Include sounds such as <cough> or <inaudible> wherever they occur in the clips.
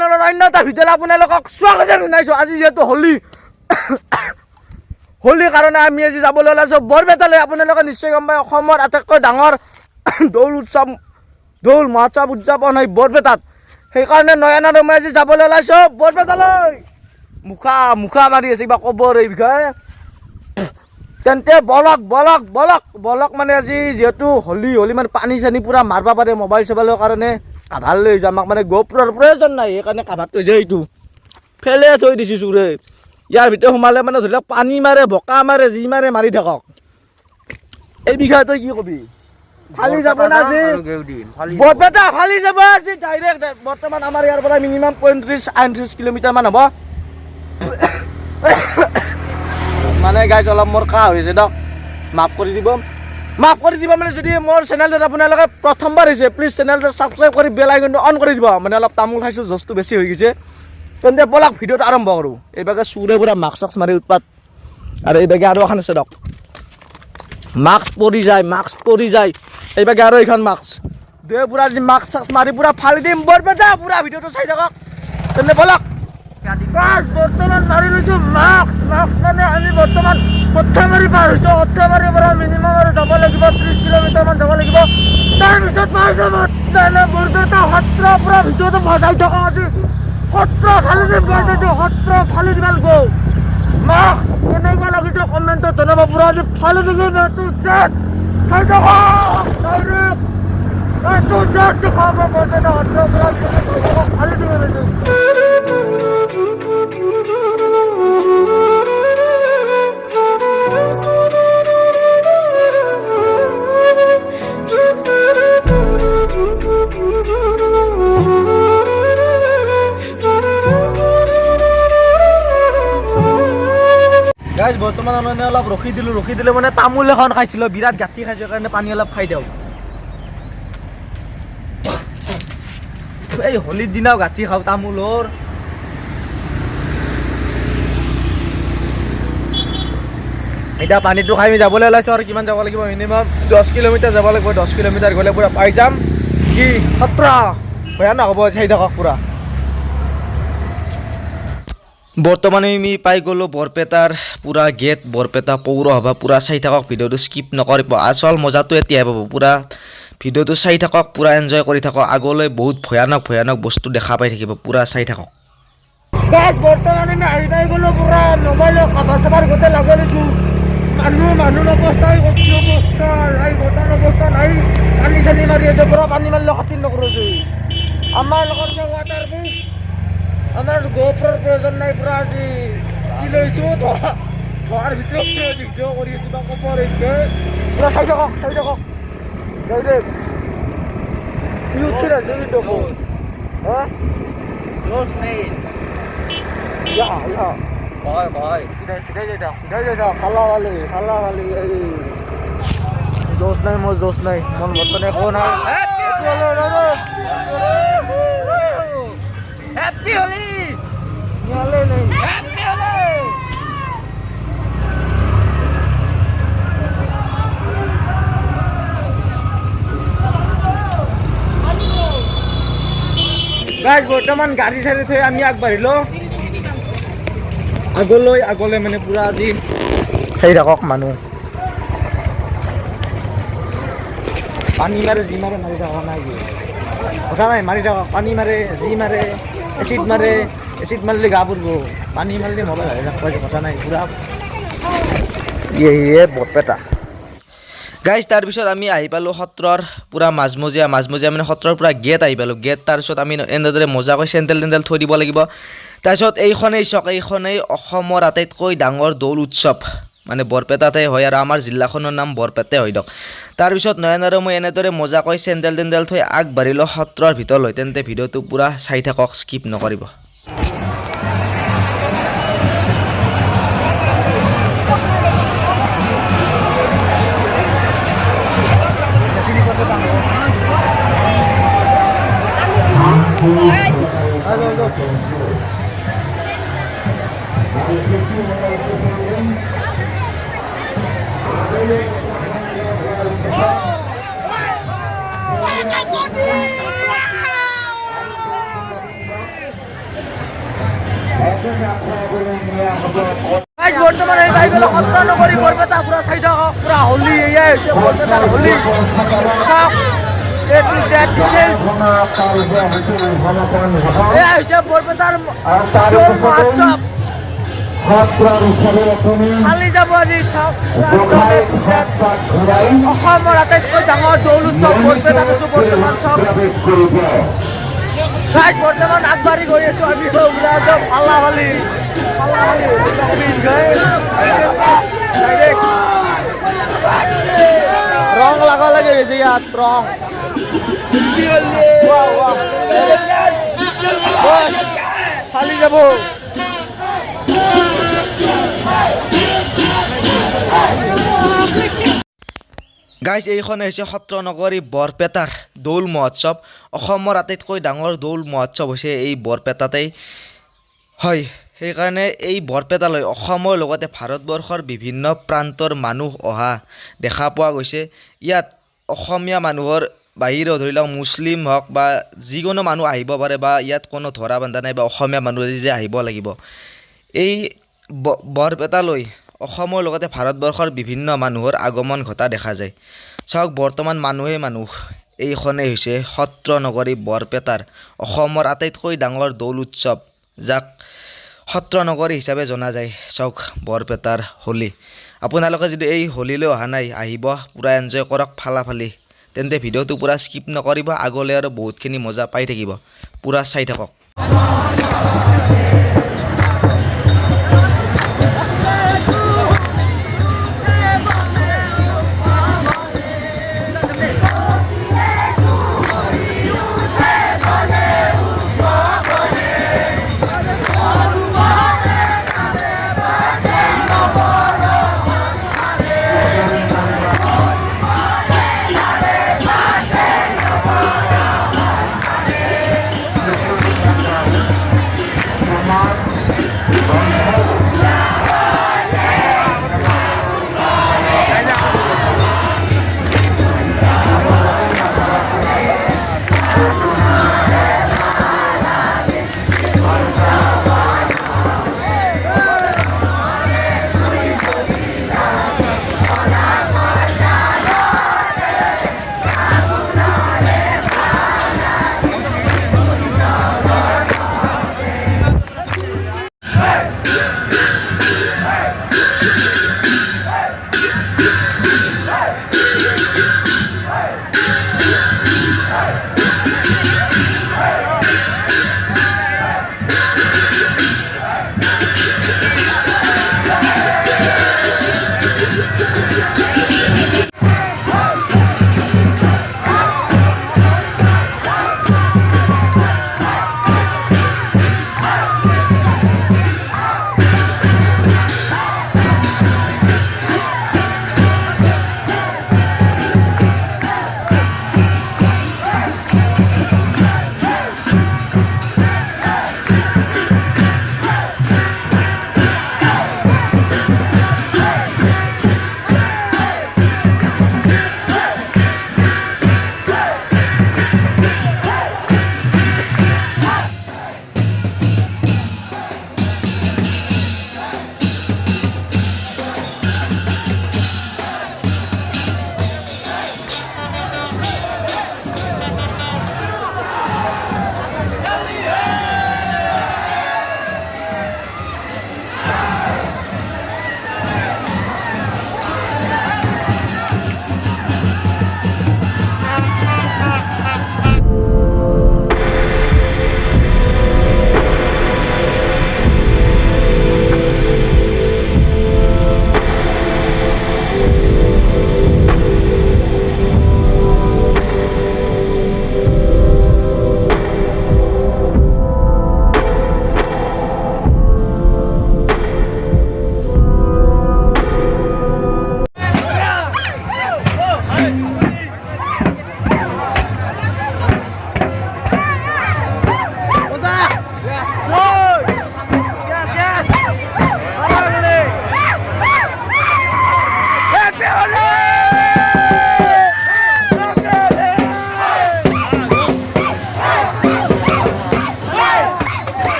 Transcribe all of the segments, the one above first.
চেনেলৰ অন্য এটা ভিডিঅ'লৈ আপোনালোকক স্বাগতম জনাইছোঁ। আজি যিহেতু হোলী, হোলীৰ কাৰণে আমি আজি যাবলৈ ওলাইছোঁ। বৰপেটালৈ আপোনালোকে নিশ্চয় গম পায়, অসমৰ আটাইতকৈ ডাঙৰ দৌল উৎসৱ, দৌল মহোৎসৱ উদযাপন হয় বৰপেটাত। সেইকাৰণে নয়ন আৰু মই আজি যাবলৈ ওলাইছোঁ। বৰপেটালৈ! মুখা মুখা মাৰি আছে, কিবা ক'ব আৰু এই বিষয়ে। তেন্তে বলক বলক বলক বলক মানে আজি যিহেতু হোলী হোলী মানে পানী চানী পূৰা মাৰিব পাৰে মোবাইল চোবাইলৰ কাৰণে। কাভাৰ লৈ যাম, আমাক মানে গোপ্ৰৰ প্ৰয়োজন নাই, সেইকাৰণে কাভাৰ থৈ যায় এইটো। ফেলে থৈ দিছোঁ চোৰে। ইয়াৰ ভিতৰত সোমালে মানে ধৰি লওক পানী মাৰে, বোকা মাৰে, যি মাৰে মাৰি থাকক। এই বিষয়ে তই কি কবি? ফালি যাব না আজি? বৰপেটা ফালি যাব আজি। ডাইৰেক্ট বৰ্তমান আমাৰ ইয়াৰ পৰা মিনিমাম পঁয়ত্ৰিছ আঠত্ৰিছ কিলোমিটাৰমান হ'ব। <coughs> মানে গাইজ অলপ মোৰ কাহ হৈছে দিয়ক মাফ কৰি দিব। মাফ কৰি দিব মানে যদি মোৰ চেনেলটোত আপোনালোকে প্ৰথমবাৰ হৈছে প্লিজ চেনেলটো ছাবস্ক্ৰাইব কৰি বেল আইকনটো অন কৰি দিব। মানে অলপ তামোল খাইছোঁ জচটো বেছি হৈ গৈছে। তেন্তে ব'লক ভিডিঅ'টো আৰম্ভ কৰোঁ। এইভাগে চুৰে পূৰা মাস্ক চাক্স মাৰি উৎপাত। আৰু এইভাগে আৰু এখন আছে দিয়ক মাস্ক পৰি যায় মাস্ক পৰি যায়। এইভাগে আৰু এইখন মাস্ক দুয়ে পূৰা আজি মাস্ক চাক্স মাৰি পূৰা ফালি দিম। বৰপেটা পূৰা ভিডিঅ'টো চাই থাকক। তেন্তে ব'লক। বৰ্তমান মাৰি লৈছোঁ। মাস্ক মাস্ক মানে আমি বৰ্তমান কঠ্যামাৰি পাৰ হৈছোঁ কঠ্যামাৰিৰ পৰা মিনিমাম আৰু যাব লাগিব ত্ৰিছ কিলোমিটাৰমান যাব লাগিব। তাৰপিছত পাইছোঁ মানে বৰপেটা সত্ৰৰ পৰা ভিতৰতে ভজাই থকা আজি। সত্ৰ ফালি দিম গৈছোঁ সত্ৰ ফালি দিব লাগিব মাস্ক কেনেকুৱা লাগিছে কমেণ্টত জনাব, পুৰা আজি ফালি দিম এইটো জেট চাই থকা এইটো জেট দেখাব বৰপেটা সত্ৰৰ পৰা ফালি দিব গৈছোঁ গাইজ বৰ্তমান মানে অলপ ৰখি দিলোঁ, ৰখি দিলে মানে তামোল এখন খাইছিলোঁ, বিৰাট গাঁঠি খাইছোঁ কাৰণে পানী অলপ খাই দিওঁ। এই হোলীৰ দিনাও গাঁঠি খাওঁ তামোলৰ এতিয়া পানীটো খাই আমি যাবলৈ ওলাইছোঁ আৰু কিমান যাব লাগিব মিনিমাম দহ কিলোমিটাৰ যাব লাগিব, দহ কিলোমিটাৰ গ'লে পূৰা পাই যাম। কি সত্ৰ, ভয়ানক হ'ব চাই থাকক পূৰা। বৰ্তমানে আমি পাই গ'লোঁ বৰপেটাৰ পূৰা গেট বৰপেটা পৌৰসভা পূৰা চাই থাকক ভিডিঅ'টো স্কিপ নকৰিব। আচল মজাটো এতিয়াই পাব পূৰা ভিডিঅ'টো চাই থাকক পূৰা এনজয় কৰি থাকক। আগলৈ বহুত ভয়ানক ভয়ানক বস্তু দেখা পাই থাকিব পূৰা চাই থাকক। আমাৰ লগত ৱাটাৰ বুক আমাৰ গোপ্ৰৰ প্ৰয়োজন নাই পূৰা আজি। কি লৈছোঁ? ধোৱাৰ ভিতৰত ভিডিঅ' কৰি আছোঁ বা ক'ব আহিছে চাই থাকক চাই থাকক। ডাইৰেক্ট কি উঠিছে ভিডিঅ' হা? Close main. ইয়া ইয়া। Boy, boy. সিধাই সিধাই যাই থাক সিধাই যাই থাক। খালা ভালি খালা ভালি এই। জোশ নাই মোৰ জোশ নাই। মন বৰ্তনে একো নাই। নাই Happy Holi! গাইজ বৰ্তমান গাড়ী চাড়ী থৈ আমি আগবাঢ়িলোঁ। আগলৈ আগলৈ মানে পূৰা আজি চাই থাকক মানুহ। পানী মাৰে, যি মাৰে, মাৰি থকা নাই। কথা নাই, মাৰি থাকক পানী মাৰে, যি মাৰে। এচিড মাৰে এচিড মাৰিলে গা পৰিব পানী মোবাইল হাৰি ৰাখিব কথা নাই পূৰা ইয়ে বৰপেটা গাইজ তাৰপিছত আমি আহি পালোঁ সত্ৰৰ পূৰা মাজমজিয়া। মাজমজিয়া মানে সত্ৰৰ পূৰা গেট আহি পালোঁ। গেট তাৰপিছত আমি এনেদৰে মজাকৈ চেণ্ডেল টেণ্ডেল থৈ দিব লাগিব। তাৰপিছত এইখনেই চক, এইখনেই অসমৰ আটাইতকৈ ডাঙৰ দৌল উৎসৱ। মানে বৰপেটাতে হয় আৰু আমাৰ জিলাখনৰ নাম বৰপেটে হয় দিয়ক। তাৰপিছত আৰু মই এনেদৰে মজাকৈ চেণ্ডেল তেণ্ডেল থৈ আগবাঢ়িলোঁ সত্ৰৰ ভিতৰলৈ। তেন্তে ভিডিঅ'টো পূৰা চাই থাকক স্কিপ নকৰিব। Thank you. ডিটেইলছ এয়া হৈছে বৰপেটাৰ দৌল মহোৎসৱ কালি যাব আজি চাওক পুৰা একদম A to Z। অসমৰ আটাইতকৈ ডাঙৰ দৌল উৎসৱ বৰপেটাত আছো বৰ্তমান গাইজ বৰ্তমান আগবাঢ়ি গৈ আছো আমি পুৰা একদম Strong lah kalau lagi sih ya guys এইখন হৈছে সত্ৰনগৰী বৰপেটাৰ দৌল মহোৎসৱ। অসমৰ আটাইতকৈ ডাঙৰ দৌল মহোৎসৱ হৈছে এই বৰপেটাতেই। হয় সেইকাৰণে এই বৰপেটালৈ অসমৰ লগতে ভাৰতবৰ্ষৰ বিভিন্ন প্ৰান্তৰ মানুহ অহা দেখা পোৱা গৈছে। ইয়াত অসমীয়া মানুহৰ বাহিৰেও ধৰি লওক মুছলিম হওক বা যিকোনো মানুহ আহিব পাৰে বা ইয়াত কোনো ধৰা বান্ধা নাই বা অসমীয়া মানুহ যে আহিব লাগিব। এই ব- বৰপেটালৈ অসমৰ লগতে ভাৰতবৰ্ষৰ বিভিন্ন মানুহৰ আগমন ঘটা দেখা যায়। চাওক বৰ্তমান মানুহে মানুহ। এইখনেই হৈছে সত্ৰ নগৰী বৰপেটাৰ অসমৰ আটাইতকৈ ডাঙৰ দৌল উৎসৱ যাক সত্ৰ নগৰী হিচাপে জনা যায়। চাওক বৰপেটাৰ হোলী। আপোনালোকে যদি এই হোলীলৈ অহা নাই আহিব পূৰা এনজয় কৰক ফালাফালি। তেন্তে ভিডিঅ'টো পূৰা স্কিপ নকৰিব আগলৈ আৰু বহুতখিনি মজা পাই থাকিব। পূৰা চাই থাকক।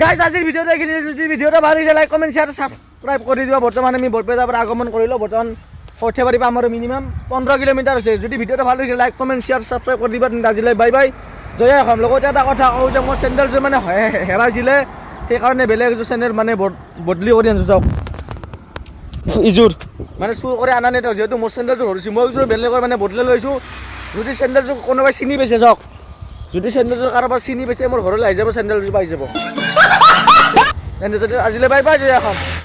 গাইজ আজিৰ ভিডিঅ'টো এইখিনি যদি ভিডিঅ'টো ভালো লাগিছে লাইক কমেণ্ট শ্বেয়াৰ ছাবস্ক্ৰাইব কৰি দিবা। বৰ্তমান আমি বৰপেটাৰ পৰা আগমন কৰিলোঁ। বৰ্তমান সৰ্থেবাৰী পৰা আমাৰ মিনিমাম পোন্ধৰ কিলোমিটাৰ আছে। যদি ভিডিঅ'টো ভালো লাগিছে লাইক কমেণ্ট শ্বেয়াৰ ছাবস্ক্ৰাইব কৰি দিবা। তেন্তে বাই বাই জয় অসম। লগতে এটা কথা কওঁ যে মোৰ চেণ্ডেলযোৰ মানে হেৰাইছিলে। সেইকাৰণে বেলেগ এযোৰ চেণ্ডেল মানে বদ- বদলি কৰি আনিছোঁ। চাওক ইযোৰ মানে চুৰ কৰি আনা নাই যিহেতু মোৰ চেণ্ডেলযোৰ ধৰিছোঁ মই এইযোৰ বেলেগৰ মানে বদলাই লৈছোঁ যদি চেণ্ডেলযোৰ কোনোবাই চিনি পাইছে চাওক যদি চেণ্ডেলযোৰ কাৰোবাৰ চিনি পাইছে মোৰ ঘৰলৈ আহি যাব চেণ্ডেলযোৰ পাই যাব। <laughs> আজিলৈ বাই বাই জয় অসম।